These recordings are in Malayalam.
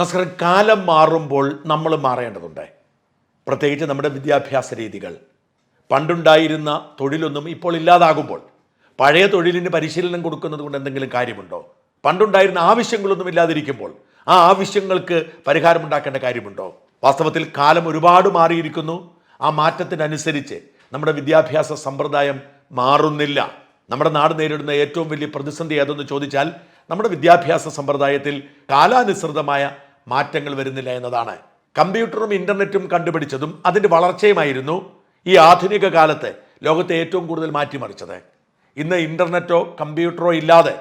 നസ്കരം കാലം മാറുമ്പോൾ നമ്മൾ മാറേണ്ടതുണ്ട്. പ്രത്യേകിച്ച് നമ്മുടെ വിദ്യാഭ്യാസ രീതികൾ. പണ്ടുണ്ടായിരുന്ന തൊഴിലൊന്നും ഇപ്പോൾ ഇല്ലാതാകുമ്പോൾ പഴയ തൊഴിലിന് പരിശീലനം കൊടുക്കുന്നത് കൊണ്ട് എന്തെങ്കിലും കാര്യമുണ്ടോ? പണ്ടുണ്ടായിരുന്ന ആവശ്യങ്ങളൊന്നും ഇല്ലാതിരിക്കുമ്പോൾ ആ ആവശ്യങ്ങൾക്ക് പരിഹാരമുണ്ടാക്കേണ്ട കാര്യമുണ്ടോ? വാസ്തവത്തിൽ കാലം ഒരുപാട് മാറിയിരിക്കുന്നു. ആ മാറ്റത്തിനനുസരിച്ച് നമ്മുടെ വിദ്യാഭ്യാസ സമ്പ്രദായം മാറുന്നില്ല. നമ്മുടെ നാട് നേരിടുന്ന ഏറ്റവും വലിയ പ്രതിസന്ധി ഏതെന്ന് ചോദിച്ചാൽ നമ്മുടെ വിദ്യാഭ്യാസ സമ്പ്രദായത്തിൽ കാലാനുസൃതമായ മാറ്റങ്ങൾ വരുന്നില്ല എന്നതാണ്. കമ്പ്യൂട്ടറും ഇന്റർനെറ്റും കണ്ടുപിടിച്ചതും അതിന്റെ വളർച്ചയുമായിരുന്നു ഈ ആധുനിക കാലത്ത് ലോകത്തെ ഏറ്റവും കൂടുതൽ മാറ്റിമറിച്ചത്. ഇന്ന് ഇന്റർനെറ്റോ കമ്പ്യൂട്ടറോ ഇല്ലാതെ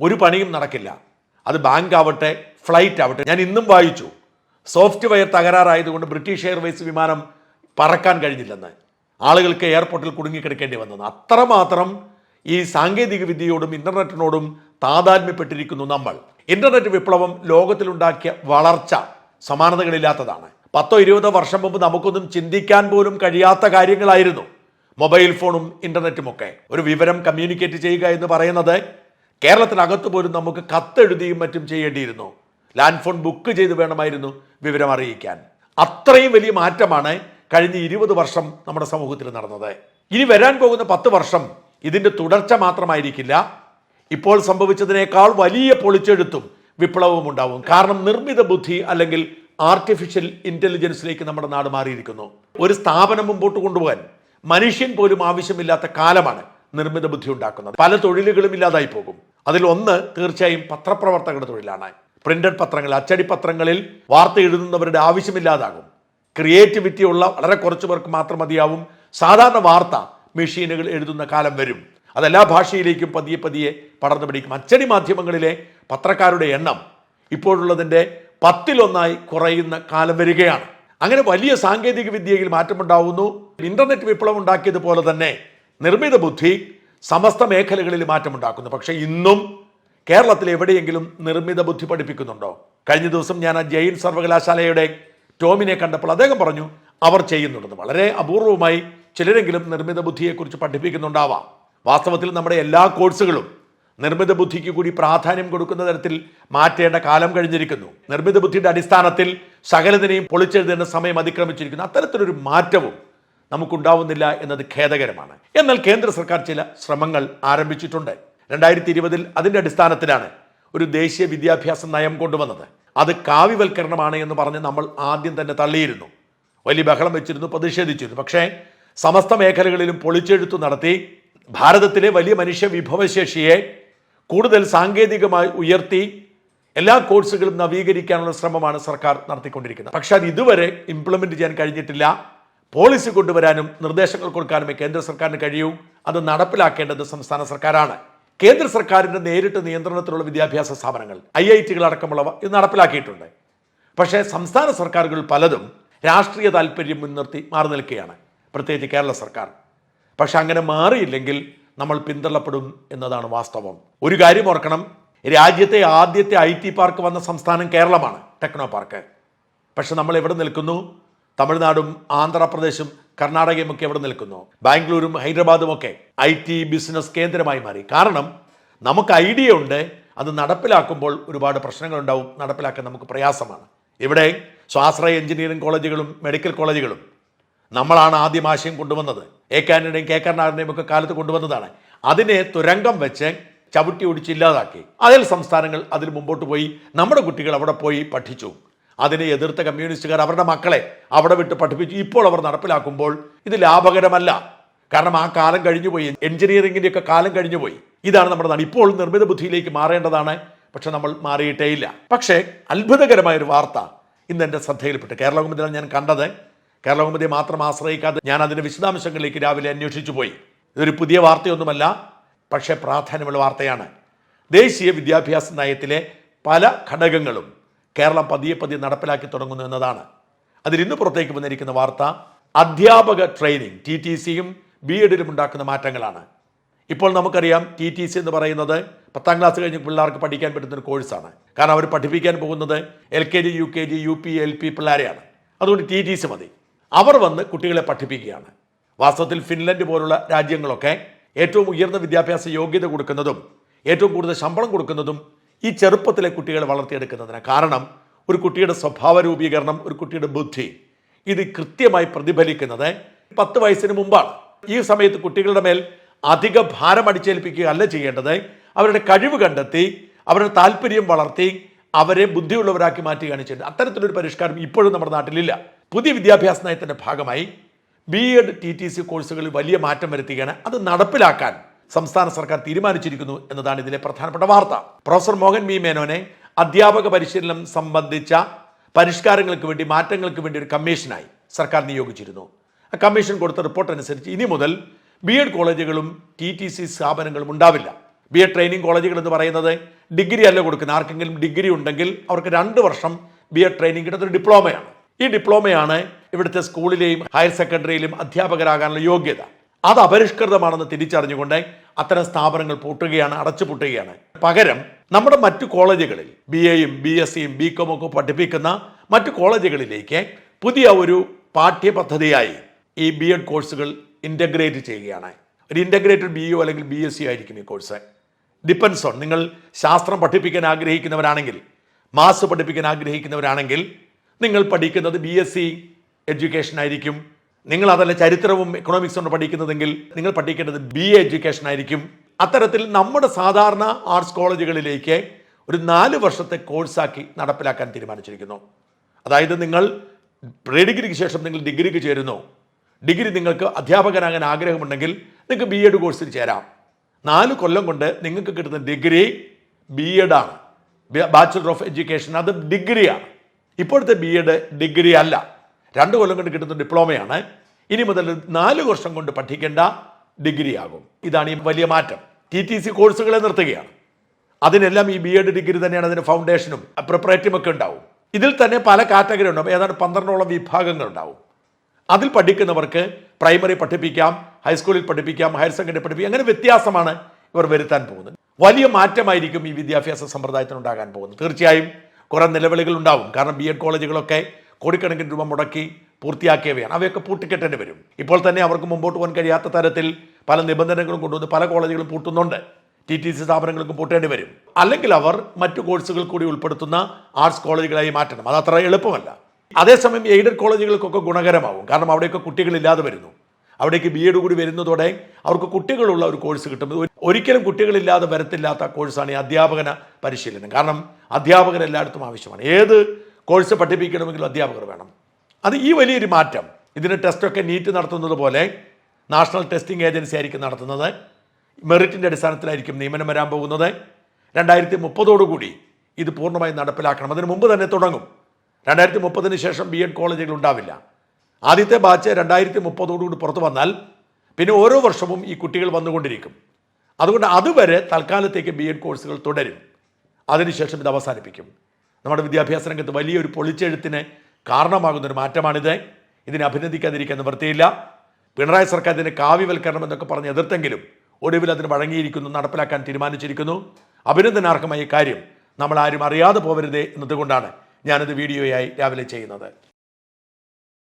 ഒരു പണിയും നടക്കില്ല. അത് ബാങ്ക് ആവട്ടെ ഫ്ലൈറ്റ് ആവട്ടെ. ഞാൻ ഇന്നും വായിച്ചു. സോഫ്റ്റ്വെയർ തകരാറായതുകൊണ്ട് ബ്രിട്ടീഷ് എയർവേസ് വിമാനം പറക്കാൻ കഴിഞ്ഞില്ലെന്ന്. ആളുകൾക്ക് എയർപോർട്ടിൽ കുടുങ്ങിക്കിടക്കേണ്ടി വന്നത്. അത്രമാത്രം ഈ സാങ്കേതിക വിദ്യയോടും ഇന്റർനെറ്റിനോടും താതാത്മ്യപ്പെട്ടിരിക്കുന്നു നമ്മൾ. ഇന്റർനെറ്റ് വിപ്ലവം ലോകത്തിലുണ്ടാക്കിയ വളർച്ച സമാനതകളില്ലാത്തതാണ്. പത്തോ ഇരുപതോ വർഷം മുമ്പ് നമുക്കൊന്നും ചിന്തിക്കാൻ പോലും കഴിയാത്ത കാര്യങ്ങളായിരുന്നു. മൊബൈൽ ഫോണും ഇന്റർനെറ്റും ഒക്കെ ഒരു വിവരം കമ്മ്യൂണിക്കേറ്റ് ചെയ്യുക എന്ന് പറയുന്നത് കേരളത്തിനകത്ത് പോലും നമുക്ക് കത്തെഴുതിയും മറ്റും ചെയ്യേണ്ടിയിരുന്നു. ലാൻഡ് ഫോൺ ബുക്ക് ചെയ്ത് വേണമായിരുന്നു വിവരം അറിയിക്കാൻ. അത്രയും വലിയ മാറ്റമാണ് കഴിഞ്ഞ ഇരുപത് വർഷം നമ്മുടെ സമൂഹത്തിൽ നടന്നത്. ഇനി വരാൻ പോകുന്ന പത്ത് വർഷം ഇതിന്റെ തുടർച്ച മാത്രമായിരിക്കില്ല. ഇപ്പോൾ സംഭവിച്ചതിനേക്കാൾ വലിയ പൊളിച്ചെഴുത്തും വിപ്ലവവും ഉണ്ടാവും. കാരണം നിർമ്മിത ബുദ്ധി അല്ലെങ്കിൽ ആർട്ടിഫിഷ്യൽ ഇന്റലിജൻസിലേക്ക് നമ്മുടെ നാട് മാറിയിരിക്കുന്നു. ഒരു സ്ഥാപനം മുമ്പോട്ട് കൊണ്ടുപോകാൻ മനുഷ്യൻ പോലും ആവശ്യമില്ലാത്ത കാലമാണ് നിർമ്മിത ബുദ്ധി ഉണ്ടാക്കുന്നത്. പല തൊഴിലുകളും ഇല്ലാതായി പോകും. അതിൽ ഒന്ന് തീർച്ചയായും പത്രപ്രവർത്തകരുടെ തൊഴിലാണ്. പ്രിന്റഡ് പത്രങ്ങൾ അച്ചടി പത്രങ്ങളിൽ വാർത്ത എഴുതുന്നവരുടെ ആവശ്യമില്ലാതാകും. ക്രിയേറ്റിവിറ്റി ഉള്ള വളരെ കുറച്ചു പേർക്ക് മാത്രം മതിയാവും. സാധാരണ വാർത്ത മെഷീനുകൾ എഴുതുന്ന കാലം വരും. അതെല്ലാ ഭാഷയിലേക്കും പതിയെ പതിയെ പടർന്നു പിടിക്കും. അച്ചടി മാധ്യമങ്ങളിലെ പത്രക്കാരുടെ എണ്ണം ഇപ്പോഴുള്ളതിന്റെ പത്തിലൊന്നായി കുറയുന്ന കാലം വരികയാണ്. അങ്ങനെ വലിയ സാങ്കേതിക വിദ്യയിൽ മാറ്റമുണ്ടാവുന്നു. ഇന്റർനെറ്റ് വിപ്ലവം ഉണ്ടാക്കിയതുപോലെ തന്നെ നിർമ്മിത ബുദ്ധി സമസ്ത മേഖലകളിൽ മാറ്റമുണ്ടാക്കുന്നു. പക്ഷേ ഇന്നും കേരളത്തിൽ എവിടെയെങ്കിലും നിർമ്മിത ബുദ്ധി പഠിപ്പിക്കുന്നുണ്ടോ? കഴിഞ്ഞ ദിവസം ഞാൻ ആ ജെയിൻ സർവകലാശാലയുടെ ടോമിനെ കണ്ടപ്പോൾ അദ്ദേഹം പറഞ്ഞു അവർ ചെയ്യുന്നുണ്ടെന്ന്. വളരെ അപൂർവമായി ചിലരെങ്കിലും നിർമ്മിത ബുദ്ധിയെക്കുറിച്ച് പഠിപ്പിക്കുന്നുണ്ടാവാം. വാസ്തവത്തിൽ നമ്മുടെ എല്ലാ കോഴ്സുകളും നിർമ്മിത ബുദ്ധിക്ക് കൂടി പ്രാധാന്യം കൊടുക്കുന്ന തരത്തിൽ മാറ്റേണ്ട കാലം കഴിഞ്ഞിരിക്കുന്നു. നിർമ്മിത ബുദ്ധിയുടെ അടിസ്ഥാനത്തിൽ സകലതിനെയും പൊളിച്ചെഴുതേണ്ട സമയം അതിക്രമിച്ചിരിക്കുന്നു. അത്തരത്തിലൊരു മാറ്റവും നമുക്കുണ്ടാവുന്നില്ല എന്നത് ഖേദകരമാണ്. എന്നാൽ കേന്ദ്ര സർക്കാർ ചില ശ്രമങ്ങൾ ആരംഭിച്ചിട്ടുണ്ട്. രണ്ടായിരത്തി ഇരുപതിൽ അതിന്റെ അടിസ്ഥാനത്തിലാണ് ഒരു ദേശീയ വിദ്യാഭ്യാസ നയം കൊണ്ടുവന്നത്. അത് കാവ്യവൽക്കരണമാണ് എന്ന് പറഞ്ഞ് നമ്മൾ ആദ്യം തന്നെ തള്ളിയിരുന്നു. വലിയ ബഹളം വെച്ചിരുന്നു പ്രതിഷേധിച്ചിരുന്നു. പക്ഷേ സമസ്ത മേഖലകളിലും പൊളിച്ചെഴുത്തു നടത്തി ഭാരതത്തിലെ വലിയ മനുഷ്യ വിഭവശേഷിയെ കൂടുതൽ സാങ്കേതികമായി ഉയർത്തി എല്ലാ കോഴ്സുകളും നവീകരിക്കാനുള്ള ശ്രമമാണ് സർക്കാർ നടത്തിക്കൊണ്ടിരിക്കുന്നത്. പക്ഷെ അത് ഇതുവരെ ഇംപ്ലിമെന്റ് ചെയ്യാൻ കഴിഞ്ഞിട്ടില്ല. പോളിസി കൊണ്ടുവരാനും നിർദ്ദേശങ്ങൾ കൊടുക്കാനുമേ കേന്ദ്ര സർക്കാരിന് കഴിയൂ. അത് നടപ്പിലാക്കേണ്ടത് സംസ്ഥാന സർക്കാരാണ്. കേന്ദ്ര സർക്കാരിന്റെ നേരിട്ട് നിയന്ത്രണത്തിലുള്ള വിദ്യാഭ്യാസ സ്ഥാപനങ്ങൾ ഐ ഐ ടികൾ അടക്കമുള്ളവ ഇത് നടപ്പിലാക്കിയിട്ടുണ്ട്. പക്ഷേ സംസ്ഥാന സർക്കാരുകൾ പലതും രാഷ്ട്രീയ താല്പര്യം മുൻനിർത്തി മാറി നിൽക്കുകയാണ്. പ്രത്യേകിച്ച് കേരള സർക്കാർ. പക്ഷെ അങ്ങനെ മാറിയില്ലെങ്കിൽ നമ്മൾ പിന്തള്ളപ്പെടും എന്നതാണ് വാസ്തവം. ഒരു കാര്യം ഓർക്കണം രാജ്യത്തെ ആദ്യത്തെ ഐ ടി പാർക്ക് വന്ന സംസ്ഥാനം കേരളമാണ് ടെക്നോ പാർക്ക്. പക്ഷെ നമ്മൾ എവിടെ നിൽക്കുന്നു? തമിഴ്നാടും ആന്ധ്രാപ്രദേശും കർണാടകയും ഒക്കെ എവിടെ നിൽക്കുന്നു? ബാംഗ്ലൂരും ഹൈദരാബാദും ഒക്കെ ഐ ടി ബിസിനസ് കേന്ദ്രമായി മാറി. കാരണം നമുക്ക് ഐഡിയ ഉണ്ട് അത് നടപ്പിലാക്കുമ്പോൾ ഒരുപാട് പ്രശ്നങ്ങളുണ്ടാവും നടപ്പിലാക്കാൻ നമുക്ക് പ്രയാസമാണ്. ഇവിടെ സ്വാശ്രയ എഞ്ചിനീയറിംഗ് കോളേജുകളും മെഡിക്കൽ കോളേജുകളും നമ്മളാണ് ആദ്യം ആശയം കൊണ്ടുവന്നത്. എ കാനഡയും കെ കരുണാകരനെയും ഒക്കെ കാലത്ത് കൊണ്ടുവന്നതാണ്. അതിനെ തുരങ്കം വെച്ച് ചവിട്ടി ഒടിച്ച് ഇല്ലാതാക്കി. അതിൽ സംസ്ഥാനങ്ങൾ അതിൽ മുമ്പോട്ട് പോയി. നമ്മുടെ കുട്ടികൾ അവിടെ പോയി പഠിച്ചു. അതിനെ എതിർത്ത കമ്മ്യൂണിസ്റ്റുകാർ അവരുടെ മക്കളെ അവിടെ വിട്ട് പഠിപ്പിച്ചു. ഇപ്പോൾ അവർ നടപ്പിലാക്കുമ്പോൾ ഇത് ലാഭകരമല്ല. കാരണം ആ കാലം കഴിഞ്ഞുപോയി എഞ്ചിനീയറിംഗിന്റെ ഒക്കെ കാലം കഴിഞ്ഞുപോയി ഇതാണ് നമ്മുടെ നാട്. ഇപ്പോൾ നിർമ്മിത ബുദ്ധിയിലേക്ക് മാറേണ്ടതാണ്. പക്ഷെ നമ്മൾ മാറിയിട്ടേയില്ല പക്ഷേ അത്ഭുതകരമായൊരു വാർത്ത ഇന്ന് എന്റെ ശ്രദ്ധയിൽപ്പെട്ടു കേരള കൗമുദിലാണ് ഞാൻ കണ്ടത് കേരള കൗമുദിയെ മാത്രം ആശ്രയിക്കാതെ ഞാൻ അതിന്റെ വിശദാംശങ്ങളിലേക്ക് രാവിലെ അന്വേഷിച്ചു പോയി. ഇതൊരു പുതിയ വാർത്തയൊന്നുമല്ല പക്ഷേ പ്രാധാന്യമുള്ള വാർത്തയാണ്. ദേശീയ വിദ്യാഭ്യാസ നയത്തിലെ പല ഘടകങ്ങളും കേരളം പതിയെ പതിയെ നടപ്പിലാക്കി തുടങ്ങുന്നു എന്നതാണ്. അതിൽ ഇന്ന് പുറത്തേക്ക് വന്നിരിക്കുന്ന വാർത്ത അധ്യാപക ട്രെയിനിങ് ടി ടി സിയും ബി എഡിലും ഉണ്ടാക്കുന്ന മാറ്റങ്ങളാണ്. ഇപ്പോൾ നമുക്കറിയാം ടി ടി സി എന്ന് പറയുന്നത് പത്താം ക്ലാസ് കഴിഞ്ഞ് പിള്ളേർക്ക് പഠിക്കാൻ പറ്റുന്ന ഒരു കോഴ്സാണ്. കാരണം അവർ പഠിപ്പിക്കാൻ പോകുന്നത് L K G U K G U P L P പിള്ളേരെയാണ്. അതുകൊണ്ട് ടി ടി സി മതി. അവർ വന്ന് കുട്ടികളെ പഠിപ്പിക്കുകയാണ്. വാസ്തവത്തിൽ ഫിൻലൻഡ് പോലുള്ള രാജ്യങ്ങളൊക്കെ ഏറ്റവും ഉയർന്ന വിദ്യാഭ്യാസ യോഗ്യത കൊടുക്കുന്നതും ഏറ്റവും കൂടുതൽ ശമ്പളം കൊടുക്കുന്നതും ഈ ചെറുപ്പത്തിലെ കുട്ടികളെ വളർത്തിയെടുക്കുന്നതിന് കാരണം ഒരു കുട്ടിയുടെ സ്വഭാവ രൂപീകരണം ഒരു കുട്ടിയുടെ ബുദ്ധി ഇത് കൃത്യമായി പ്രതിഫലിക്കുന്നത് പത്ത് വയസ്സിന് മുമ്പാണ്. ഈ സമയത്ത് കുട്ടികളുടെ മേൽ അധിക ഭാരം അടിച്ചേൽപ്പിക്കുക അല്ല ചെയ്യേണ്ടത്. അവരുടെ കഴിവ് കണ്ടെത്തി അവരുടെ താല്പര്യം വളർത്തി അവരെ ബുദ്ധിയുള്ളവരാക്കി മാറ്റുകയാണ് ചെയ്യേണ്ടത്. അത്തരത്തിലൊരു പരിഷ്കാരം ഇപ്പോഴും നമ്മുടെ നാട്ടിലില്ല. പുതിയ വിദ്യാഭ്യാസ നയത്തിന്റെ ഭാഗമായി B Ed T T C കോഴ്സുകളിൽ വലിയ മാറ്റം വരുത്തുകയാണ്. അത് നടപ്പിലാക്കാൻ സംസ്ഥാന സർക്കാർ തീരുമാനിച്ചിരിക്കുന്നു എന്നതാണ് ഇതിലെ പ്രധാനപ്പെട്ട വാർത്ത. പ്രൊഫസർ മോഹൻ മി മേനോനെ അധ്യാപക പരിശീലനം സംബന്ധിച്ച പരിഷ്കാരങ്ങൾക്ക് വേണ്ടി മാറ്റങ്ങൾക്ക് വേണ്ടി ഒരു കമ്മീഷനായി സർക്കാർ നിയോഗിച്ചിരുന്നു. ആ കമ്മീഷൻ കൊടുത്ത റിപ്പോർട്ട് അനുസരിച്ച് ഇനി മുതൽ ബി എഡ് കോളേജുകളും ടി ടി സി സ്ഥാപനങ്ങളും ഉണ്ടാവില്ല. ബി എഡ് ട്രെയിനിങ് കോളേജുകൾ എന്ന് പറയുന്നത് ഡിഗ്രി അല്ല കൊടുക്കുന്ന ആർക്കെങ്കിലും ഡിഗ്രി ഉണ്ടെങ്കിൽ അവർക്ക് രണ്ട് വർഷം ബി എഡ് ട്രെയിനിങ് കിട്ടുന്ന ഒരു ഡിപ്ലോമയാണ്. ഈ ഡിപ്ലോമയാണ് ഇവിടുത്തെ സ്കൂളിലെയും ഹയർ സെക്കൻഡറിയിലും അധ്യാപകരാകാനുള്ള യോഗ്യത. അത് അപരിഷ്കൃതമാണെന്ന് തിരിച്ചറിഞ്ഞുകൊണ്ട് അത്തരം സ്ഥാപനങ്ങൾ പൂട്ടുകയാണ് അടച്ചുപൂട്ടുകയാണ് പകരം നമ്മുടെ മറ്റു കോളേജുകളിൽ ബി എയും ബി എസ് സിയും ബി കോം ഒക്കെ പഠിപ്പിക്കുന്ന മറ്റു കോളേജുകളിലേക്ക് പുതിയ ഒരു പാഠ്യപദ്ധതിയായി ഈ ബി എഡ് കോഴ്സുകൾ ഇന്റഗ്രേറ്റ് ചെയ്യുകയാണ്. ഒരു ഇന്റഗ്രേറ്റഡ് ബി യു അല്ലെങ്കിൽ ബി എസ് സി ആയിരിക്കും ഈ കോഴ്സ്. ഡിപ്പെൻസ് ഓൺ നിങ്ങൾ ശാസ്ത്രം പഠിപ്പിക്കാൻ ആഗ്രഹിക്കുന്നവരാണെങ്കിൽ മാസ് പഠിപ്പിക്കാൻ ആഗ്രഹിക്കുന്നവരാണെങ്കിൽ നിങ്ങൾ പഠിക്കുന്നത് ബി എസ് സി എഡ്യൂക്കേഷൻ ആയിരിക്കും. നിങ്ങൾ അതല്ല ചരിത്രവും എക്കണോമിക്സും ആണ് പഠിക്കുന്നതെങ്കിൽ നിങ്ങൾ പഠിക്കേണ്ടത് ബി എ എഡ്യൂക്കേഷൻ ആയിരിക്കും. അത്തരത്തിൽ നമ്മുടെ സാധാരണ ആർട്സ് കോളേജുകളിലേക്ക് ഒരു നാല് വർഷത്തെ കോഴ്സാക്കി നടപ്പിലാക്കാൻ തീരുമാനിച്ചിരിക്കുന്നു. അതായത് നിങ്ങൾ പ്രീ ഡിഗ്രിക്ക് ശേഷം നിങ്ങൾ ഡിഗ്രിക്ക് ചേരുന്നു. ഡിഗ്രി നിങ്ങൾക്ക് അധ്യാപകനാകാൻ ആഗ്രഹമുണ്ടെങ്കിൽ നിങ്ങൾക്ക് ബി എഡ് കോഴ്സിൽ ചേരാം. നാല് കൊല്ലം കൊണ്ട് നിങ്ങൾക്ക് കിട്ടുന്ന ഡിഗ്രി ബി എഡാണ് ബാച്ചുലർ ഓഫ് എഡ്യൂക്കേഷൻ അത് ഡിഗ്രിയാണ് ഇപ്പോഴത്തെ ബി എഡ് ഡിഗ്രി അല്ല. രണ്ട് കൊല്ലം കൊണ്ട് കിട്ടുന്ന ഡിപ്ലോമയാണ് ഇനി മുതൽ നാല് വർഷം കൊണ്ട് പഠിക്കേണ്ട ഡിഗ്രി ആകും. ഇതാണ് ഈ വലിയ മാറ്റം. ടി ടി സി കോഴ്സുകളെ നിർത്തുകയാണ്. അതിനെല്ലാം ഈ ബി എഡ് ഡിഗ്രി തന്നെയാണ് അതിന് ഫൗണ്ടേഷനും പ്രിപ്പറേറ്ററും ഒക്കെ ഉണ്ടാവും. ഇതിൽ തന്നെ പല കാറ്റഗറി ഉണ്ടാവും. ഏതാണ്ട് പന്ത്രണ്ടോളം വിഭാഗങ്ങൾ ഉണ്ടാവും അതിൽ പഠിക്കുന്നവർക്ക് പ്രൈമറി പഠിപ്പിക്കാം ഹൈസ്കൂളിൽ പഠിപ്പിക്കാം ഹയർ സെക്കൻഡറി പഠിപ്പിക്കാം. അങ്ങനെ വ്യത്യാസമാണ് ഇവർ വരുത്താൻ പോകുന്നത്. വലിയ മാറ്റമായിരിക്കും ഈ വിദ്യാഭ്യാസ സമ്പ്രദായത്തിനുണ്ടാകാൻ പോകുന്നത്. തീർച്ചയായും കുറേ നിലവിളികൾ ഉണ്ടാവും. കാരണം ബി എഡ് കോളേജുകളൊക്കെ കോടിക്കണക്കിന് രൂപ മുടക്കി പൂർത്തിയാക്കിയവയാണ്. അവയൊക്കെ പൂട്ടിക്കെട്ടേണ്ടി വരും. ഇപ്പോൾ തന്നെ അവർക്ക് മുമ്പോട്ട് പോകാൻ കഴിയാത്ത തരത്തിൽ പല നിബന്ധനകളും കൊണ്ടുവന്ന് പല കോളേജുകളും പൂട്ടുന്നുണ്ട്. ടി ടി സി സ്ഥാപനങ്ങൾക്ക് പൂട്ടേണ്ടി വരും. അല്ലെങ്കിൽ അവർ മറ്റു കോഴ്സുകൾ കൂടി ഉൾപ്പെടുത്തുന്ന ആർട്സ് കോളേജുകളായി മാറ്റണം. അത് അത്ര എളുപ്പമല്ല. അതേസമയം എയ്ഡഡ് കോളേജുകൾക്കൊക്കെ ഗുണകരമാവും. കാരണം അവിടെയൊക്കെ കുട്ടികളില്ലാതെ വരുന്നു. അവിടേക്ക് ബി എഡ് കൂടി വരുന്നതോടെ അവർക്ക് കുട്ടികളുള്ള ഒരു കോഴ്സ് കിട്ടും. ഒരിക്കലും കുട്ടികളില്ലാതെ വരത്തില്ലാത്ത കോഴ്സാണ് ഈ അധ്യാപകന പരിശീലനം. കാരണം അധ്യാപകർ എല്ലായിടത്തും ആവശ്യമാണ്. ഏത് കോഴ്സ് പഠിപ്പിക്കണമെങ്കിലും അധ്യാപകർ വേണം. അത് ഈ വലിയൊരു മാറ്റം. ഇതിന് ടെസ്റ്റൊക്കെ നീറ്റ് നടത്തുന്നത് പോലെ നാഷണൽ ടെസ്റ്റിംഗ് ഏജൻസി ആയിരിക്കും നടത്തുന്നത്. മെറിറ്റിന്റെ അടിസ്ഥാനത്തിലായിരിക്കും നിയമനം വരാൻ പോകുന്നത്. രണ്ടായിരത്തി മുപ്പതോടുകൂടി ഇത് പൂർണമായും നടപ്പിലാക്കണം. അതിന് മുമ്പ് തന്നെ തുടങ്ങും. രണ്ടായിരത്തി മുപ്പതിന് ശേഷം ബി എഡ് കോളേജുകൾ ഉണ്ടാവില്ല. ആദ്യത്തെ ബാച്ച് രണ്ടായിരത്തി മുപ്പതോടുകൂടി പുറത്തു വന്നാൽ പിന്നെ ഓരോ വർഷവും ഈ കുട്ടികൾ വന്നുകൊണ്ടിരിക്കും. അതുകൊണ്ട് അതുവരെ തൽക്കാലത്തേക്ക് ബി എഡ് കോഴ്സുകൾ തുടരും. അതിനുശേഷം ഇത് അവസാനിപ്പിക്കും. നമ്മുടെ വിദ്യാഭ്യാസ രംഗത്ത് വലിയൊരു പൊളിച്ചെഴുത്തിന് കാരണമാകുന്നൊരു മാറ്റമാണിത്. ഇതിനെ അഭിനന്ദിക്കാതിരിക്കാൻ നിവൃത്തിയില്ല. പിണറായി സർക്കാർ ഇതിനെ കാവ്യവൽക്കരണം എന്നൊക്കെ പറഞ്ഞ് എതിർത്തെങ്കിലും ഒടുവിൽ അതിന് വഴങ്ങിയിരിക്കുന്നു നടപ്പിലാക്കാൻ തീരുമാനിച്ചിരിക്കുന്നു. അഭിനന്ദനാർഹമായ കാര്യം നമ്മൾ ആരും അറിയാതെ പോകരുതേ എന്നതുകൊണ്ടാണ് ഞാനിത് വീഡിയോയായി രാവിലെ ചെയ്യുന്നത്.